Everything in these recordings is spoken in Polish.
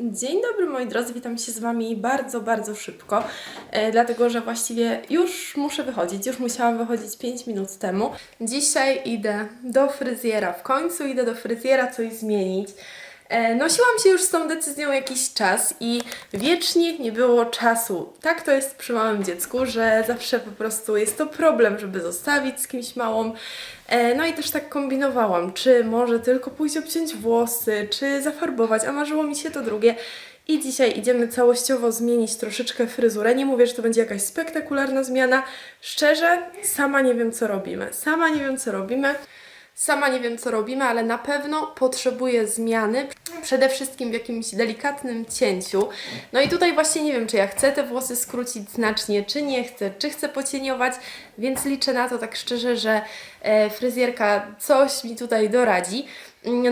Dzień dobry moi drodzy, witam się z Wami bardzo, bardzo szybko, e, dlatego że właściwie już muszę wychodzić, już musiałam wychodzić 5 minut temu. Dzisiaj idę do fryzjera, w końcu idę do fryzjera coś zmienić. E, Nosiłam się już z tą decyzją jakiś czas i wiecznie nie było czasu. Tak to jest przy małym dziecku, że zawsze po prostu jest to problem, żeby zostawić z kimś małą. E, No i też tak kombinowałam, czy może tylko pójść obciąć włosy, czy zafarbować, a marzyło mi się to drugie. I dzisiaj idziemy całościowo zmienić troszeczkę fryzurę. Nie mówię, że to będzie jakaś spektakularna zmiana. Szczerze, sama nie wiem, co robimy. Sama nie wiem, co robimy. Sama nie wiem, co robimy, ale na pewno potrzebuję zmiany. Przede wszystkim w jakimś delikatnym cięciu. No i tutaj właśnie nie wiem, czy ja chcę te włosy skrócić znacznie, czy nie chcę, czy chcę pocieniować, więc liczę na to tak szczerze, że e, fryzjerka coś mi tutaj doradzi.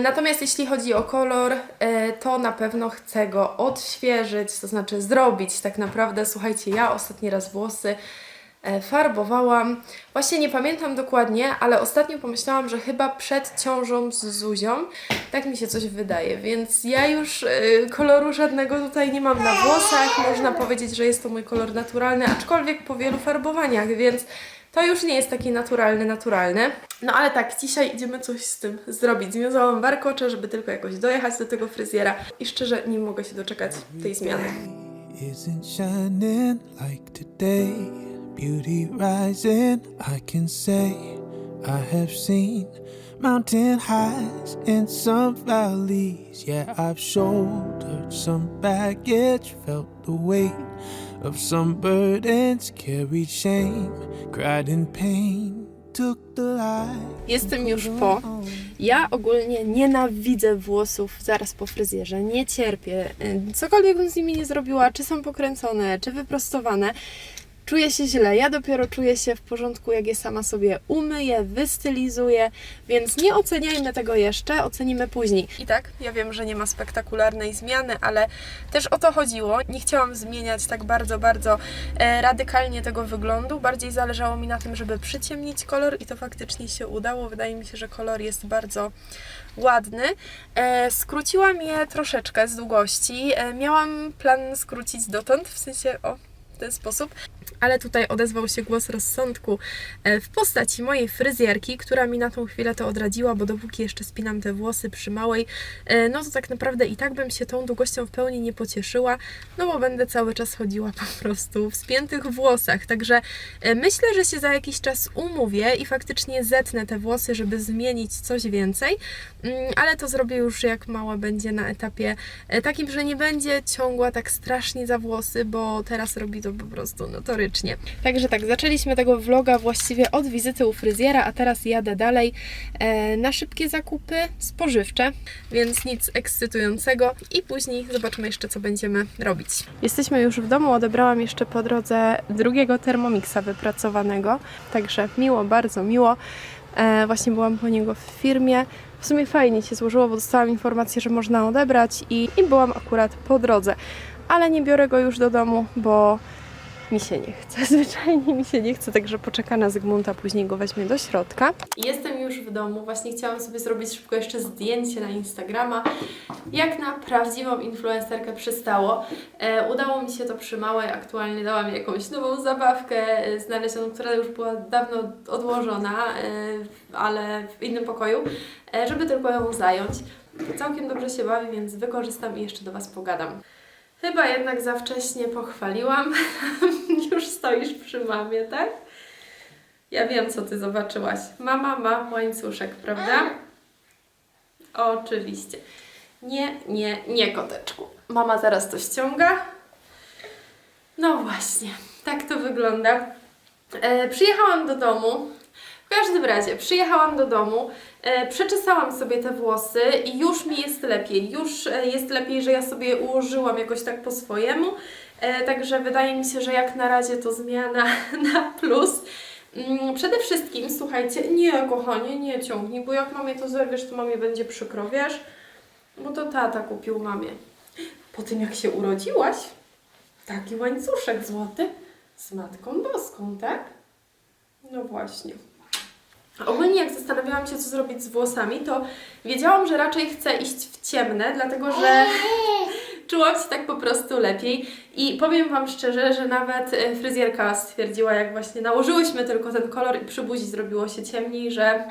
Natomiast jeśli chodzi o kolor, e, to na pewno chcę go odświeżyć, to znaczy zrobić tak naprawdę. Słuchajcie, ja ostatni raz włosy farbowałam. Właśnie nie pamiętam dokładnie, ale ostatnio pomyślałam, że chyba przed ciążą z Zuzią. Tak mi się coś wydaje, więc ja już e, koloru żadnego tutaj nie mam na włosach. Można powiedzieć, że jest to mój kolor naturalny, aczkolwiek po wielu farbowaniach, więc to już nie jest taki naturalny, naturalny. No ale tak, dzisiaj idziemy coś z tym zrobić. Związałam warkocze, żeby tylko jakoś dojechać do tego fryzjera i szczerze nie mogę się doczekać tej zmiany. isn't shining like today. Beauty rising, I can say I have seen mountain highs and some valleys. Yeah, I've shouldered some baggage, felt the weight of some burdens, carried shame, cried in pain. Jestem już po. Ja ogólnie nienawidzę włosów zaraz po fryzjerze. Nie cierpię. Cokolwiek bym z nimi nie zrobiła, czy są pokręcone, czy wyprostowane. Czuję się źle. Ja dopiero czuję się w porządku, jak je sama sobie umyję, wystylizuję, więc nie oceniajmy tego jeszcze, ocenimy później. I tak, ja wiem, że nie ma spektakularnej zmiany, ale też o to chodziło. Nie chciałam zmieniać tak bardzo, bardzo e, radykalnie tego wyglądu. Bardziej zależało mi na tym, żeby przyciemnić kolor i to faktycznie się udało. Wydaje mi się, że kolor jest bardzo ładny. E, skróciłam je troszeczkę z długości. E, miałam plan skrócić dotąd, w sensie o ten sposób. Ale tutaj odezwał się głos rozsądku e, w postaci mojej fryzjerki, która mi na tą chwilę to odradziła, bo dopóki jeszcze spinam te włosy przy małej, e, no to tak naprawdę i tak bym się tą długością w pełni nie pocieszyła, no bo będę cały czas chodziła po prostu w spiętych włosach. Także e, myślę, że się za jakiś czas umówię i faktycznie zetnę te włosy, żeby zmienić coś więcej, Mm, ale to zrobię już jak mała będzie na etapie takim, że nie będzie ciągła tak strasznie za włosy, bo teraz robi to po prostu notorycznie. Także tak, zaczęliśmy tego vloga właściwie od wizyty u fryzjera, a teraz jadę dalej e, na szybkie zakupy spożywcze, więc nic ekscytującego i później zobaczymy jeszcze, co będziemy robić. Jesteśmy już w domu, odebrałam jeszcze po drodze drugiego Thermomixa wypracowanego, także miło, bardzo miło. E, właśnie byłam po niego w firmie. W sumie fajnie się złożyło, bo dostałam informację, że można odebrać i, i byłam akurat po drodze. Ale nie biorę go już do domu, bo mi się nie chce. Zwyczajnie mi się nie chce, także poczeka na Zygmunta, później go weźmie do środka. Jestem już w domu. Właśnie chciałam sobie zrobić szybko jeszcze zdjęcie na Instagrama. Jak na prawdziwą influencerkę przystało. E, udało mi się to przy małej. Aktualnie dałam jej jakąś nową zabawkę e, znalezioną, która już była dawno odłożona, e, ale w innym pokoju, e, żeby tylko ją zająć. Całkiem dobrze się bawi, więc wykorzystam i jeszcze do Was pogadam. Chyba jednak za wcześnie pochwaliłam. Już stoisz przy mamie, tak? Ja wiem, co ty zobaczyłaś. Mama ma łańcuszek, prawda? Oczywiście. Nie, nie, nie, koteczku. Mama zaraz to ściąga. No właśnie, tak to wygląda. E, przyjechałam do domu. W każdym razie, przyjechałam do domu, e, przeczesałam sobie te włosy i już mi jest lepiej. Już e, jest lepiej, że ja sobie ułożyłam jakoś tak po swojemu. E, także wydaje mi się, że jak na razie to zmiana na plus. Mm, Przede wszystkim, słuchajcie, nie kochanie, nie ciągnij, bo jak mamie to zerwiesz, to mamie będzie przykro, wiesz? Bo to tata kupił mamie. Po tym jak się urodziłaś, taki łańcuszek złoty z Matką Boską, tak? No właśnie. Ogólnie jak zastanawiałam się, co zrobić z włosami, to wiedziałam, że raczej chcę iść w ciemne, dlatego że Czułam się tak po prostu lepiej i powiem Wam szczerze, że nawet e, fryzjerka stwierdziła, jak właśnie nałożyłyśmy tylko ten kolor i przy buzi zrobiło się ciemniej, że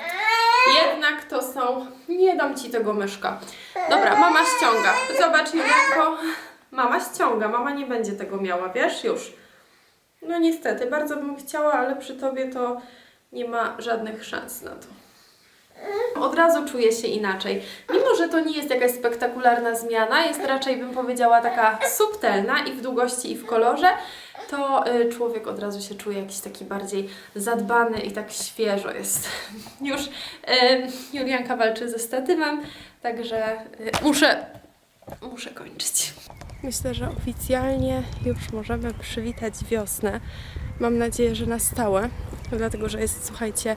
jednak to są... Nie dam Ci tego myszka. Dobra, mama ściąga. Zobacz, Julianko. Mama ściąga, mama nie będzie tego miała, wiesz? Już. No niestety, bardzo bym chciała, ale przy Tobie to nie ma żadnych szans na to. Od razu czuję się inaczej. Mimo, że to nie jest jakaś spektakularna zmiana, jest raczej, bym powiedziała, taka subtelna i w długości, i w kolorze, to y, człowiek od razu się czuje jakiś taki bardziej zadbany i tak świeżo jest. Już Julianka walczy ze statywem, także y, muszę, muszę kończyć. Myślę, że oficjalnie już możemy przywitać wiosnę. Mam nadzieję, że na stałe, dlatego że jest, słuchajcie,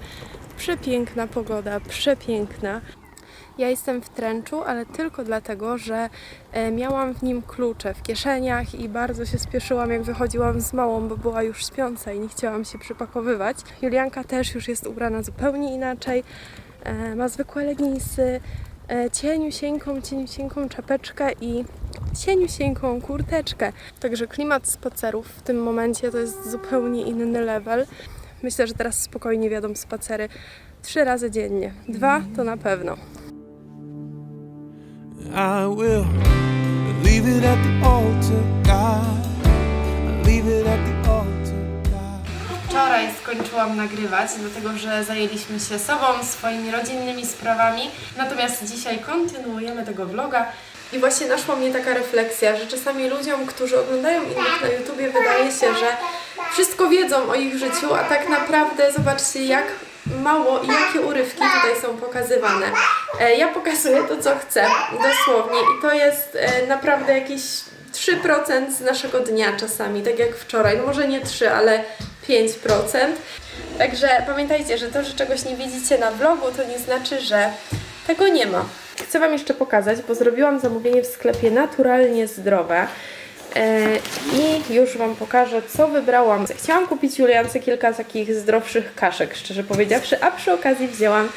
przepiękna pogoda, przepiękna. Ja jestem w tręczu, ale tylko dlatego, że e, miałam w nim klucze w kieszeniach i bardzo się spieszyłam, jak wychodziłam z małą, bo była już śpiąca i nie chciałam się przypakowywać. Julianka też już jest ubrana zupełnie inaczej. E, ma zwykłe leginsy, e, cieniusieńką, cieniusieńką czapeczkę i cieniusieńką kurteczkę. Także klimat spacerów w tym momencie to jest zupełnie inny level. Myślę, że teraz spokojnie wiadą spacery trzy razy dziennie. Dwa to na pewno. I will leave it at the altar, God. Leave it at the altar, God. Wczoraj skończyłam nagrywać, dlatego że zajęliśmy się sobą, swoimi rodzinnymi sprawami. Natomiast dzisiaj kontynuujemy tego vloga. I właśnie naszła mnie taka refleksja, że czasami ludziom, którzy oglądają innych na YouTubie, wydaje się, że wszystko wiedzą o ich życiu, a tak naprawdę zobaczcie, jak mało i jakie urywki tutaj są pokazywane. E, Ja pokazuję to, co chcę, dosłownie, i to jest e, naprawdę jakieś 3% z naszego dnia czasami, tak jak wczoraj. No może nie 3, ale 5%. Także pamiętajcie, że to, że czegoś nie widzicie na vlogu, to nie znaczy, że tego nie ma. Chcę Wam jeszcze pokazać, bo zrobiłam zamówienie w sklepie Naturalnie Zdrowe. E, I już Wam pokażę, co wybrałam. Chciałam kupić Juliance kilka takich zdrowszych kaszek, szczerze powiedziawszy, a przy okazji wzięłam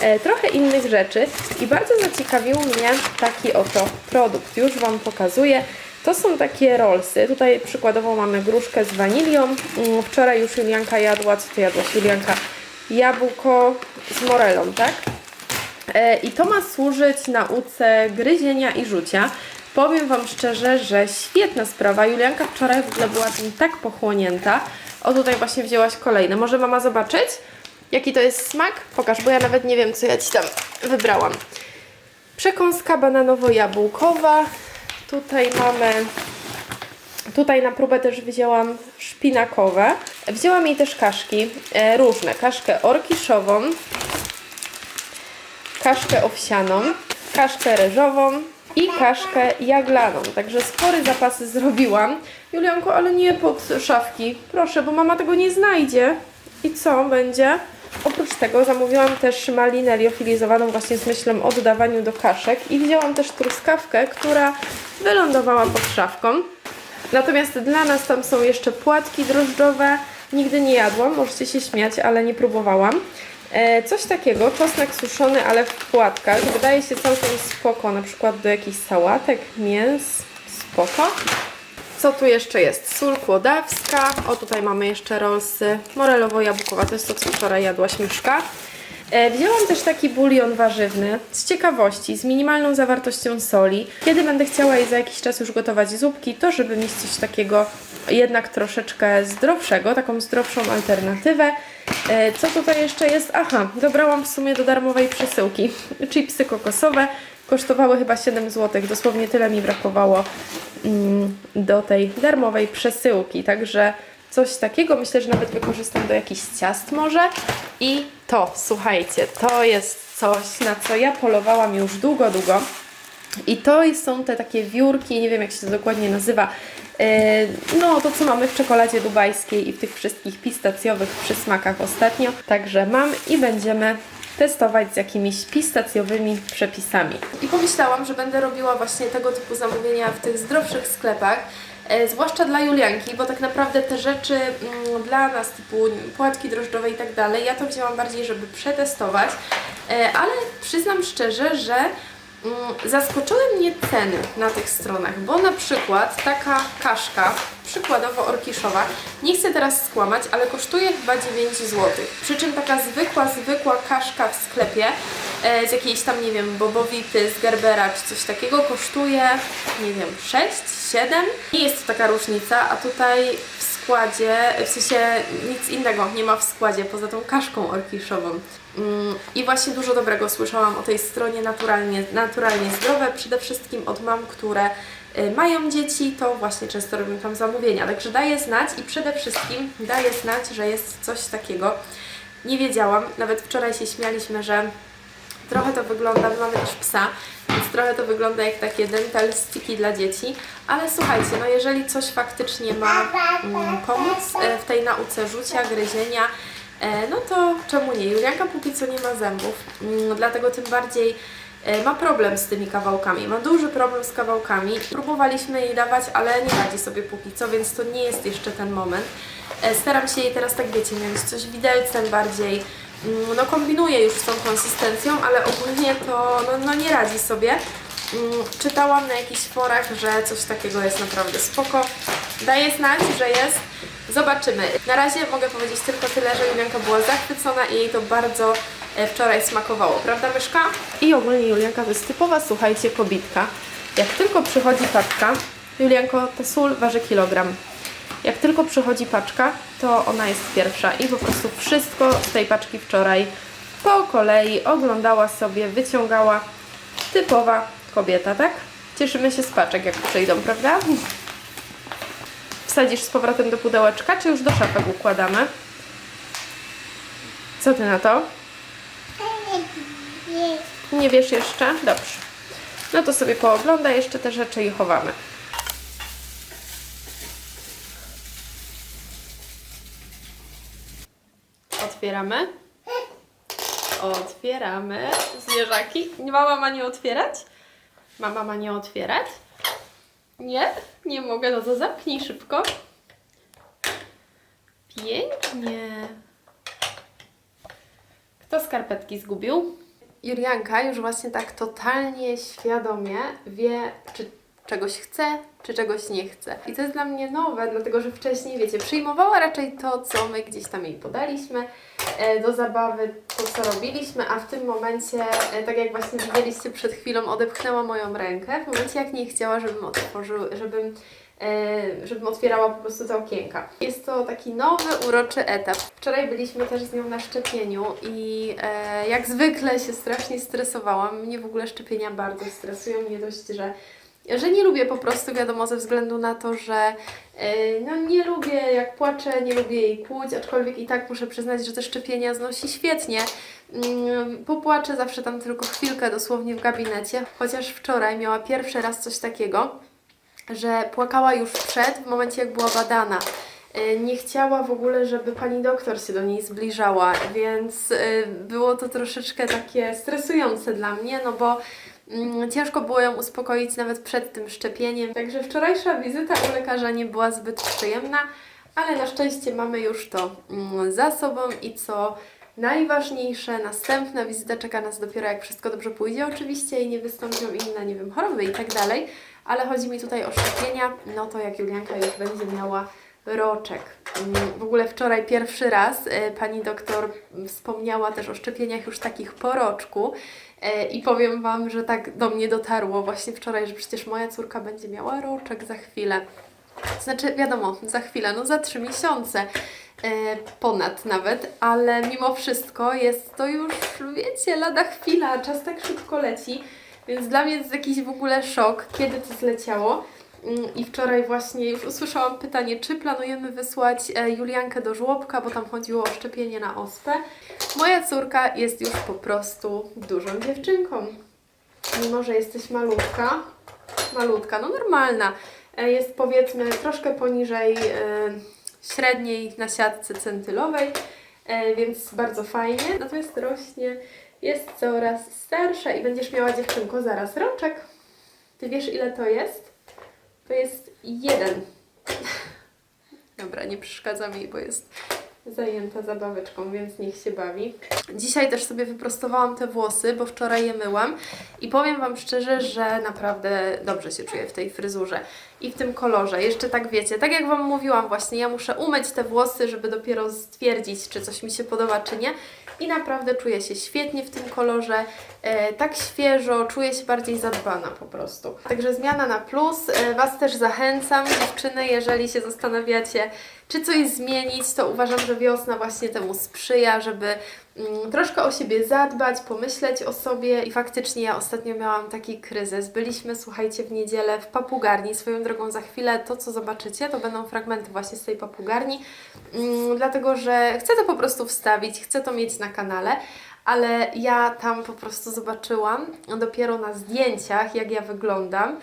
e, trochę innych rzeczy i bardzo zaciekawił mnie taki oto produkt. Już Wam pokazuję. To są takie rollsy. Tutaj przykładowo mamy gruszkę z wanilią. Mm, Wczoraj już Julianka jadła, co Ty jadłaś Julianka? Jabłko z morelą, tak? E, I to ma służyć nauce gryzienia i rzucia. Powiem Wam szczerze, że świetna sprawa. Julianka wczoraj w ogóle była tym tak pochłonięta. O, tutaj właśnie wzięłaś kolejne. Może mama zobaczyć, jaki to jest smak? Pokaż, bo ja nawet nie wiem, co ja Ci tam wybrałam. Przekąska bananowo-jabłkowa. Tutaj mamy Tutaj na próbę też wzięłam szpinakowe. Wzięłam jej też kaszki e, różne. Kaszkę orkiszową, kaszkę owsianą, kaszkę ryżową i kaszkę jaglaną. Także spory zapasy zrobiłam. Julianko, ale nie pod szafki. Proszę, bo mama tego nie znajdzie. I co będzie? Oprócz tego zamówiłam też malinę liofilizowaną właśnie z myślą o dodawaniu do kaszek i wzięłam też truskawkę, która wylądowała pod szafką. Natomiast dla nas tam są jeszcze płatki drożdżowe. Nigdy nie jadłam, możecie się śmiać, ale nie próbowałam. E, coś takiego, czosnek suszony, ale w płatkach. Wydaje się całkiem spoko, na przykład do jakichś sałatek, mięs. Spoko. Co tu jeszcze jest? Sól kłodawska. O, tutaj mamy jeszcze rollsy morelowo-jabłkowa. To jest to, co wczoraj jadłaś myszka. E, Wzięłam też taki bulion warzywny z ciekawości, z minimalną zawartością soli. Kiedy będę chciała jej za jakiś czas już gotować zupki, to żeby mieć coś takiego jednak troszeczkę zdrowszego, taką zdrowszą alternatywę. E, Co tutaj jeszcze jest? Aha, dobrałam w sumie do darmowej przesyłki. Chipsy kokosowe kosztowały chyba 7 zł, dosłownie tyle mi brakowało mm, do tej darmowej przesyłki, także coś takiego. Myślę, że nawet wykorzystam do jakichś ciast może. I to, słuchajcie, to jest coś, na co ja polowałam już długo, długo. I to są te takie wiórki, nie wiem jak się to dokładnie nazywa, no to co mamy w czekoladzie dubajskiej i w tych wszystkich pistacjowych przysmakach ostatnio, także mam i będziemy testować z jakimiś pistacjowymi przepisami. I pomyślałam, że będę robiła właśnie tego typu zamówienia w tych zdrowszych sklepach, e, zwłaszcza dla Julianki, bo tak naprawdę te rzeczy mm, dla nas, typu płatki drożdżowe i tak dalej, ja to wzięłam bardziej, żeby przetestować, e, ale przyznam szczerze, że Zaskoczyły mnie ceny na tych stronach, bo na przykład taka kaszka, przykładowo orkiszowa, nie chcę teraz skłamać, ale kosztuje chyba 9 zł. Przy czym taka zwykła, zwykła kaszka w sklepie e, z jakiejś tam, nie wiem, bobowity, z Gerbera czy coś takiego kosztuje, nie wiem, 6, 7. Nie jest to taka różnica, a tutaj w składzie, w sensie nic innego nie ma w składzie poza tą kaszką orkiszową. Mm, I właśnie dużo dobrego słyszałam o tej stronie naturalnie, naturalnie zdrowe, przede wszystkim od mam, które y, mają dzieci, to właśnie często robią tam zamówienia. Także daję znać i przede wszystkim daję znać, że jest coś takiego. Nie wiedziałam, nawet wczoraj się śmialiśmy, że Trochę to wygląda, my mamy też psa, więc trochę to wygląda jak takie dental sticky dla dzieci, ale słuchajcie, no jeżeli coś faktycznie ma mm, pomóc e, w tej nauce rzucia, gryzienia, no to czemu nie? Julianka póki co nie ma zębów, mm, dlatego tym bardziej e, ma problem z tymi kawałkami, ma duży problem z kawałkami. Próbowaliśmy jej dawać, ale nie radzi sobie póki co, więc to nie jest jeszcze ten moment. E, Staram się jej teraz tak, wiecie, mieć coś widelcem bardziej, Mm, no kombinuję już z tą konsystencją, ale ogólnie to no, no nie radzi sobie. Mm, Czytałam na jakichś forach, że coś takiego jest naprawdę spoko. Daję znać, że jest. Zobaczymy. Na razie mogę powiedzieć tylko tyle, że Julianka była zachwycona i jej to bardzo e, wczoraj smakowało, prawda Myszka? I ogólnie Julianka to jest typowa, słuchajcie, kobitka. Jak tylko przychodzi paczka, Julianko, ta sól waży kilogram. Jak tylko przychodzi paczka, to ona jest pierwsza i po prostu wszystko z tej paczki wczoraj po kolei oglądała sobie, wyciągała. Typowa kobieta, tak? Cieszymy się z paczek, jak przyjdą, prawda? Wsadzisz z powrotem do pudełeczka, czy już do szafek układamy? Co ty na to? Nie wiesz jeszcze? Dobrze. No to sobie pooglądaj jeszcze te rzeczy i chowamy. Otwieramy. Otwieramy. Zwierzaki. Mama ma nie otwierać? Mama ma nie otwierać? Nie? Nie mogę, no to zamknij szybko. Pięknie. Kto skarpetki zgubił? Julianka już właśnie tak totalnie świadomie wie, czy czegoś chce, czy czegoś nie chce. I to jest dla mnie nowe, dlatego że wcześniej, wiecie, przyjmowała raczej to, co my gdzieś tam jej podaliśmy e, do zabawy, to co robiliśmy, a w tym momencie, e, tak jak właśnie widzieliście przed chwilą, odepchnęła moją rękę, w momencie jak nie chciała, żebym otworzył, żebym e, żebym otwierała po prostu te okienka. Jest to taki nowy, uroczy etap. Wczoraj byliśmy też z nią na szczepieniu i e, jak zwykle się strasznie stresowałam. Mnie w ogóle szczepienia bardzo stresują, nie dość, że że nie lubię po prostu, wiadomo, ze względu na to, że yy, no nie lubię jak płaczę, nie lubię jej kłuć, aczkolwiek i tak muszę przyznać, że te szczepienia znosi świetnie. Yy, popłaczę zawsze tam tylko chwilkę dosłownie w gabinecie, chociaż wczoraj miała pierwszy raz coś takiego, że płakała już przed, w momencie jak była badana. Yy, Nie chciała w ogóle, żeby pani doktor się do niej zbliżała, więc yy, było to troszeczkę takie stresujące dla mnie, no bo mm, ciężko było ją uspokoić nawet przed tym szczepieniem. Także wczorajsza wizyta u lekarza nie była zbyt przyjemna, ale na szczęście mamy już to mm, za sobą i co najważniejsze, następna wizyta czeka nas dopiero jak wszystko dobrze pójdzie oczywiście i nie wystąpią inne, nie wiem, choroby i tak dalej, ale chodzi mi tutaj o szczepienia, no to jak Julianka już będzie miała roczek. Mm, W ogóle wczoraj pierwszy raz e, pani doktor wspomniała też o szczepieniach już takich po roczku i powiem Wam, że tak do mnie dotarło właśnie wczoraj, że przecież moja córka będzie miała roczek za chwilę. Znaczy, wiadomo, za chwilę, no za trzy miesiące, e, ponad nawet, ale mimo wszystko jest to już, wiecie, lada chwila, czas tak szybko leci, więc dla mnie jest jakiś w ogóle szok, kiedy to zleciało. Mm, I wczoraj właśnie już usłyszałam pytanie, czy planujemy wysłać e, Juliankę do żłobka, bo tam chodziło o szczepienie na ospę. Moja córka jest już po prostu dużą dziewczynką. Mimo, że jesteś malutka, malutka, no normalna, e, jest powiedzmy troszkę poniżej e, średniej na siatce centylowej, więc bardzo fajnie. Natomiast rośnie, jest coraz starsza i będziesz miała dziewczynko zaraz roczek. Ty wiesz ile to jest? To jest jeden. Dobra, nie przeszkadza mi, bo jest zajęta zabaweczką, więc niech się bawi. Dzisiaj też sobie wyprostowałam te włosy, bo wczoraj je myłam i powiem Wam szczerze, że naprawdę dobrze się czuję w tej fryzurze i w tym kolorze. Jeszcze tak wiecie, tak jak Wam mówiłam właśnie, ja muszę umyć te włosy, żeby dopiero stwierdzić, czy coś mi się podoba, czy nie. I naprawdę czuję się świetnie w tym kolorze, e, tak świeżo, czuję się bardziej zadbana po prostu. Także zmiana na plus. E, Was też zachęcam, dziewczyny, jeżeli się zastanawiacie, czy coś zmienić, to uważam, że wiosna właśnie temu sprzyja, żeby troszkę o siebie zadbać, pomyśleć o sobie i faktycznie ja ostatnio miałam taki kryzys. Byliśmy, słuchajcie, w niedzielę w papugarni, swoją drogą za chwilę to, co zobaczycie, to będą fragmenty właśnie z tej papugarni, mm, dlatego, że chcę to po prostu wstawić, chcę to mieć na kanale, ale ja tam po prostu zobaczyłam dopiero na zdjęciach, jak ja wyglądam.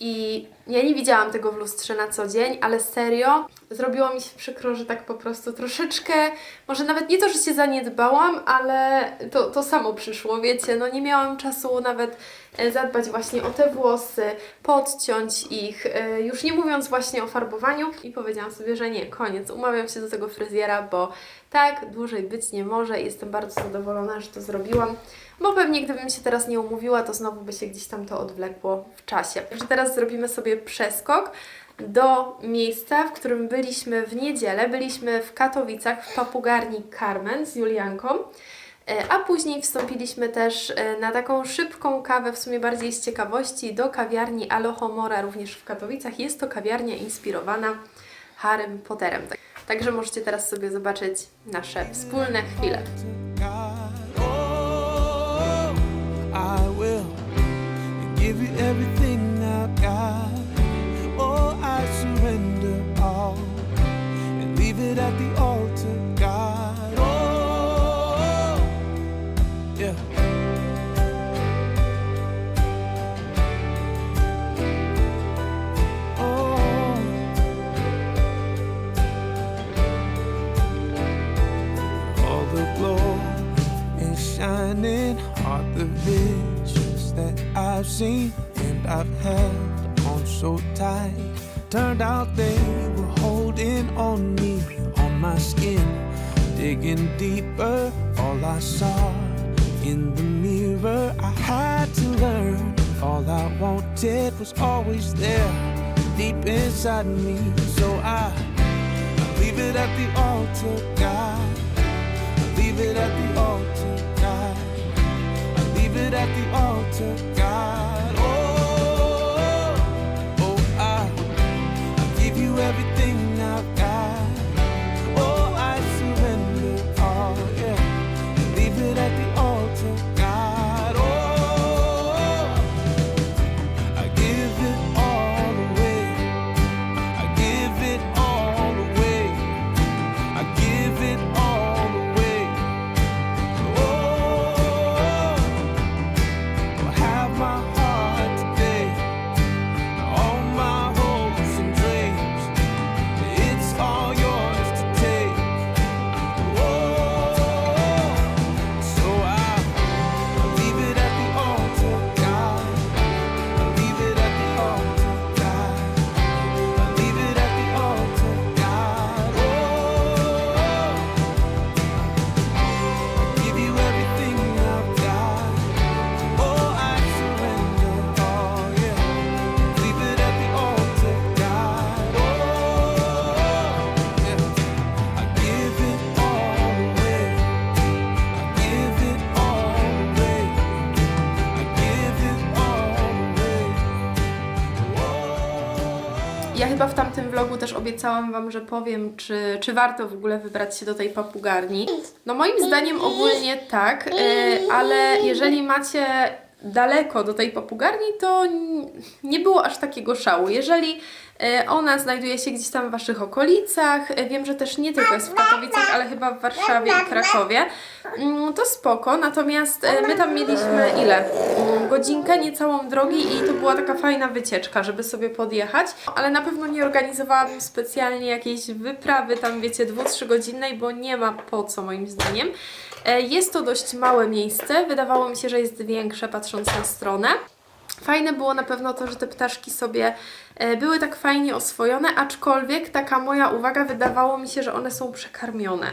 I ja nie widziałam tego w lustrze na co dzień, ale serio zrobiło mi się przykro, że tak po prostu troszeczkę, może nawet nie to, że się zaniedbałam, ale to, to samo przyszło, wiecie, no nie miałam czasu nawet e, zadbać właśnie o te włosy, podciąć ich, e, już nie mówiąc właśnie o farbowaniu i powiedziałam sobie, że nie, koniec, umawiam się do tego fryzjera, bo tak dłużej być nie może jestem bardzo zadowolona, że to zrobiłam. Bo pewnie gdybym się teraz nie umówiła, to znowu by się gdzieś tam to odwlekło w czasie. Także teraz zrobimy sobie przeskok do miejsca, w którym byliśmy w niedzielę. Byliśmy w Katowicach w papugarni Carmen z Julianką. E, A później wstąpiliśmy też e, na taką szybką kawę, w sumie bardziej z ciekawości, do kawiarni Alohomora, również w Katowicach. Jest to kawiarnia inspirowana Harrym Potterem. Tak- Także możecie teraz sobie zobaczyć nasze wspólne chwile. I will give you everything seen and I've held on so tight. Turned out they were holding on me, on my skin, digging deeper. All I saw in the mirror, I had to learn. All I wanted was always there, deep inside me. So I, I leave it at the altar, God. I leave it at the altar, leave it at the altar, God. Oh, oh, I, I give you everything vlogu też obiecałam Wam, że powiem, czy, czy warto w ogóle wybrać się do tej papugarni. No moim zdaniem ogólnie tak, e, ale jeżeli macie daleko do tej papugarni, to nie było aż takiego szału. Jeżeli ona znajduje się gdzieś tam w Waszych okolicach, e, wiem, że też nie tylko jest w Katowicach, ale chyba w Warszawie i Krakowie, mm, to spoko. Natomiast e, my tam mieliśmy ile? Mm, Godzinkę, niecałą drogi i to była taka fajna wycieczka, żeby sobie podjechać, ale na pewno nie organizowałabym specjalnie jakiejś wyprawy tam, wiecie, dwu, trzy godzinnej, bo nie ma po co moim zdaniem. E, Jest to dość małe miejsce, wydawało mi się, że jest większe patrząc na stronę. Fajne było na pewno to, że te ptaszki sobie e, były tak fajnie oswojone, aczkolwiek taka moja uwaga wydawało mi się, że one są przekarmione.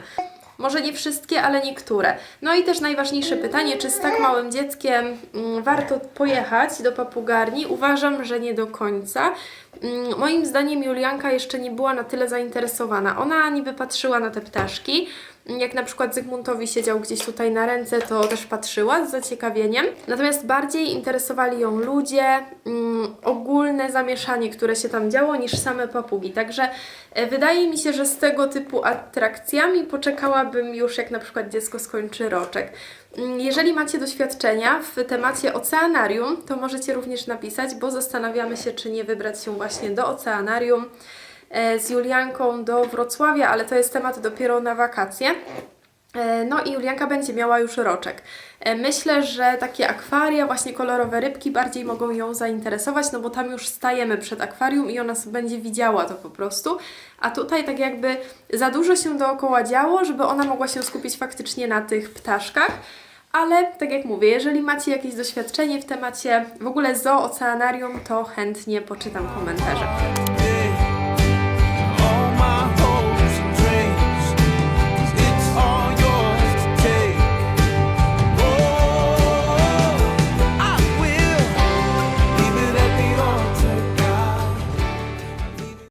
Może nie wszystkie, ale niektóre. No i też najważniejsze pytanie, czy z tak małym dzieckiem mm, warto pojechać do papugarni? Uważam, że nie do końca. Mm, Moim zdaniem Julianka jeszcze nie była na tyle zainteresowana. Ona niby patrzyła na te ptaszki. Jak na przykład Zygmuntowi siedział gdzieś tutaj na ręce, to też patrzyła z zaciekawieniem. Natomiast bardziej interesowali ją ludzie, mm, ogólne zamieszanie, które się tam działo, niż same papugi. Także e, wydaje mi się, że z tego typu atrakcjami poczekałabym już, jak na przykład dziecko skończy roczek. Mm, Jeżeli macie doświadczenia w temacie oceanarium, to możecie również napisać, bo zastanawiamy się, czy nie wybrać się właśnie do oceanarium z Julianką do Wrocławia, ale to jest temat dopiero na wakacje. E, No i Julianka będzie miała już roczek. E, Myślę, że takie akwaria, właśnie kolorowe rybki bardziej mogą ją zainteresować, no bo tam już stajemy przed akwarium i ona będzie widziała to po prostu. A tutaj tak jakby za dużo się dookoła działo, żeby ona mogła się skupić faktycznie na tych ptaszkach. Ale tak jak mówię, jeżeli macie jakieś doświadczenie w temacie w ogóle zoo, oceanarium, to chętnie poczytam komentarze.